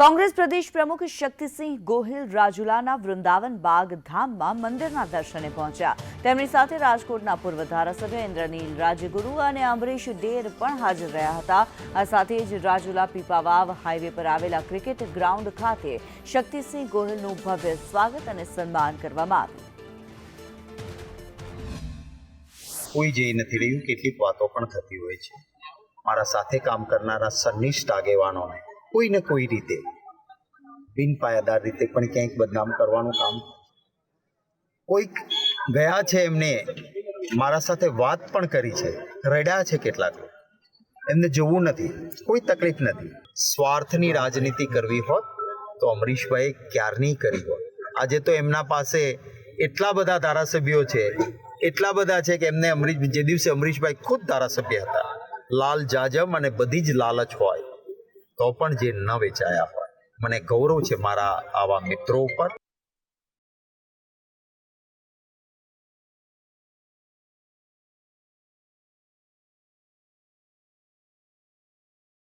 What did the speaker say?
કોંગ્રેસ પ્રદેશ પ્રમુખ શક્તિસિંહ ગોહિલ રાજુલાના વૃંદાવન બાગ ધામમાં મંદિરના દર્શને પહોંચ્યા. તેમની સાથે રાજકોટના પૂર્વ ધારાસભ્ય ઇન્દ્રનીલ રાજગુરુ અને અમરીશ ડેર પણ હાજર રહ્યા હતા. આ સાથે જ રાજુલા પીપાવાવ હાઈવે પર આવેલા ક્રિકેટ ગ્રાઉન્ડ ખાતે શક્તિસિંહ ગોહિલનું ભવ્ય સ્વાગત અને સન્માન કરવામાં આવ્યું. કોઈ જે નથી રહ્યું, કેટલીક વાતો પણ થતી હોય છે. મારા સાથે કામ કરનારા સનિષ્ઠ આગેવાનોને કોઈ ને કોઈ રીતે? બિનપાયાદાર રીતે પણ ક્યાંક બદનામ કરવાનું કામ? કોઈક ગયા છે એમને, મારા સાથે વાત પણ કરી છે, રડ્યા છે કેટલાક એમને જોવું નથી, કોઈ તકલીફ નથી. સ્વાર્થની રાજનીતિ કરવી હોત તો અમરીશભાઈ ક્યારની કરી હોત? આજે તો એમના પાસે એટલા બધા ધારાસભ્યો છે, એટલા બધા છે કે એમને અમરીશ, જે દિવસે અમરીશભાઈ ખુદ ધારાસભ્ય હતા, લાલ જાજમ અને બધી જ લાલચ હોય. તો પણ જે ન વેચાયા હોય. મને ગૌરવ છે મારા આવા મિત્રો ઉપર.